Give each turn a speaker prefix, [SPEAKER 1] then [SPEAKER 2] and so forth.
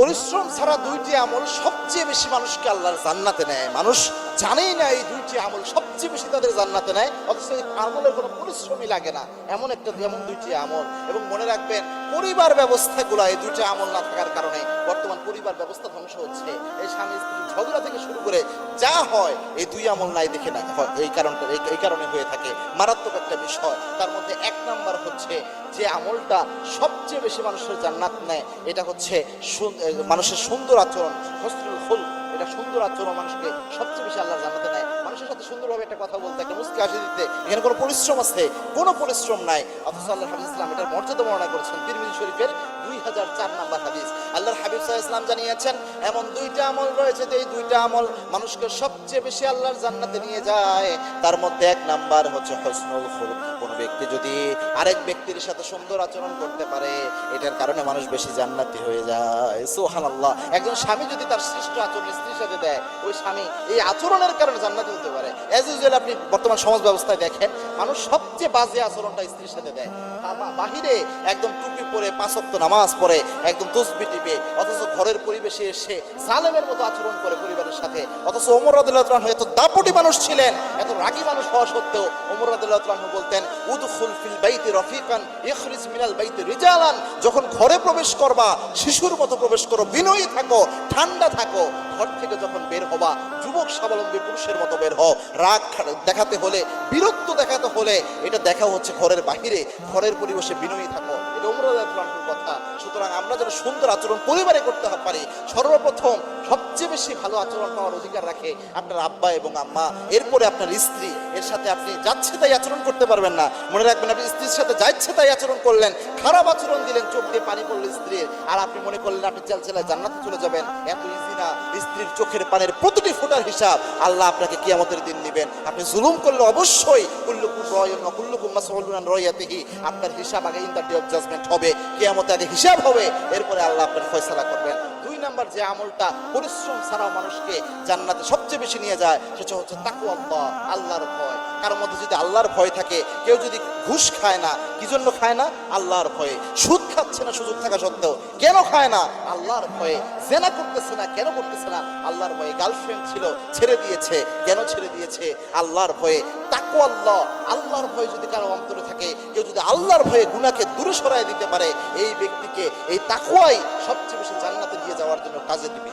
[SPEAKER 1] পরিশ্রম ছাড়া দুইটি আমল সবচেয়ে বেশি মানুষকে আল্লাহর জান্নাতে নেয়। মানুষ জানেই না এই দুইটি আমল সবচেয়ে বেশি তাদের জান্নাতে নেয়, অথচ এই আমলের কোনো পরিশ্রমই লাগে না। এমন একটা এমন দুইটি আমল। এবং মনে রাখবেন, পরিবার ব্যবস্থাগুলো এই দুইটি আমল না থাকার কারণে বর্তমান পরিবার ব্যবস্থা ধ্বংস হচ্ছে। ঝগড়া থেকে শুরু করে যা হয়, এই দুই আমল নাই দেখে না হয়, এই কারণটা, এই- কারণে হয়ে থাকে। মারাত্মক একটা বিষয়। তার মধ্যে এক নাম্বার হচ্ছে যে আমলটা সবচেয়ে বেশি মানুষের জান্নাত নেয়, এটা হচ্ছে মানুষের সুন্দর আচরণ, হসনুল এটা সুন্দর আচরণ মানুষকে সবচেয়ে বেশি আল্লাহ জান্নাতে নেয় মানুষের সাথে সুন্দরভাবে একটা কথা বলতে, একটা মুস্কি হাসি দিতে, এখানে কোনো পরিশ্রম আছে? কোনো পরিশ্রম নাই। অথচ আল্লাহ হাবিজ ইসলাম এটার মর্যাদা বর্ণনা করেছেন তিরমিজি শরীফের দুই হাজার চার নাম্বার হাদিস। আল্লাহর হাবিব সাহা ইসলাম জানিয়েছেন, এমন দুইটা আমল রয়েছে যে এই দুইটা আমল মানুষকে সবচেয়ে বেশি আল্লাহর জান্নাতে নিয়ে যায়। তার মধ্যে এক নাম্বার হচ্ছে হসনুল ফুল কোন ব্যক্তি যদি আরেক ব্যক্তির সাথে সুন্দর আচরণ করতে পারে, এটার কারণে মানুষ বেশি জান্নাতি হয়ে যায়। সোহান আল্লাহ একজন স্বামী যদি তার শ্রেষ্ঠ আচরণ স্ত্রীর সাথে দেয়, ওই স্বামী এই আচরণের কারণে জান্নাতি হতে পারে। অ্যাজ ইউজুয়াল আপনি বর্তমান সমাজ ব্যবস্থায় দেখেন, মানুষ সবচেয়ে বাজে আচরণটা স্ত্রীর সাথে দেয়। বাহিরে একদম টুপি পরে পাঁচক্ত নামাজ পড়ে, একদম তসবি টিপে, অথচ ঘরের পরিবেশে এসে জালেমের মতো আচরণ করে পরিবারের সাথে। অথচ ওমর রাদিল্লাহ এত দাপটি মানুষ ছিলেন, এত রাগী মানুষ হওয়া সত্ত্বেও ওমর রাদিল্লাহ বলতেন, উদখুল ফিল বাইতি রফিকান, ইখরিজ মিনাল বাইতি রিজালান। যখন ঘরে প্রবেশ করবা, শিশুর মতো প্রবেশ করো, বিনয়ী থাকো ঠান্ডা থাকো, ঘর থেকে যখন বের হবা, যুবক স্বাবলম্বী পুরুষের মতো বের হও। রাগ দেখাতে হলে, বিরক্ত দেখাতে হলে, এটা দেখা হচ্ছে ঘরের বাহিরে, ঘরের পরিবেশে বিনয়ী থাকো। এটা অমরাজ কথা। সুতরাং আমরা যেন সুন্দর আচরণ পরিবারে করতে পারি। সর্বপ্রথম সবচেয়ে বেশি ভালো আচরণ পাওয়ার অধিকার রাখে আপনার আব্বা এবং আম্মা। এরপরে আপনার স্ত্রী, এর সাথে আপনি যাচ্ছে তাই আচরণ করতে পারবেন না। মনে রাখবেন, আপনি স্ত্রীর সাথে যাচ্ছে তাই আচরণ করলেন, খারাপ আচরণ দিলেন, চোখ দিয়ে পানি পড়ল স্ত্রীর। আর আপনি মনে করলেন, আপনি চাল চালায় জান্নাতে চলে যাবেন। এত ইজি না, স্ত্রীর চোখের পানের প্রতিটি ফোটার হিসাব আল্লাহ আপনাকে কিয়ামতের দিন দিবেন। আপনি জুলুম করলে অবশ্যই কুল্লুকুম রয়ন কুল্লুকুম মাসউলুন রয়াতিহি, আপনার হিসাব আগে in the day of judgment হবে, কিয়ামতে আগে হিসাব হবে। এরপরে আল্লাহ আপনার ফয়সালা করবেন। দুই নাম্বার যে আমলটা পরিশ্রম ছাড়াও মানুষকে জান্নাতে সবচেয়ে বেশি নিয়ে যায়, সেটা হচ্ছে তাকু আল্লাহ, আল্লাহর ভয়। কারোর মধ্যে যদি আল্লাহর ভয় থাকে, কেউ যদি ঘুষ খায় না, কি জন্য খায় না? আল্লাহর ভয়ে। সুদ খাচ্ছে না সুযোগ থাকা সত্ত্বেও। কেন খায় না? আল্লাহর ভয়ে। জেনা করতেছে না, কেন করতেছে না? আল্লাহর ভয়ে। গার্লফ্রেন্ড ছিল, ছেড়ে দিয়েছে। কেন ছেড়ে দিয়েছে? আল্লাহর ভয়ে। তাকু আল্লাহ। আল্লাহর ভয় যদি কারও অন্তরে থাকে, কেউ যদি আল্লাহর ভয়ে গুনাকে দূরে সরাই দিতে পারে, এই ব্যক্তিকে এই তাকুয়াই সবচেয়ে বেশি জান্নাতে নিয়ে যাওয়ার জন্য কাজে দিবে।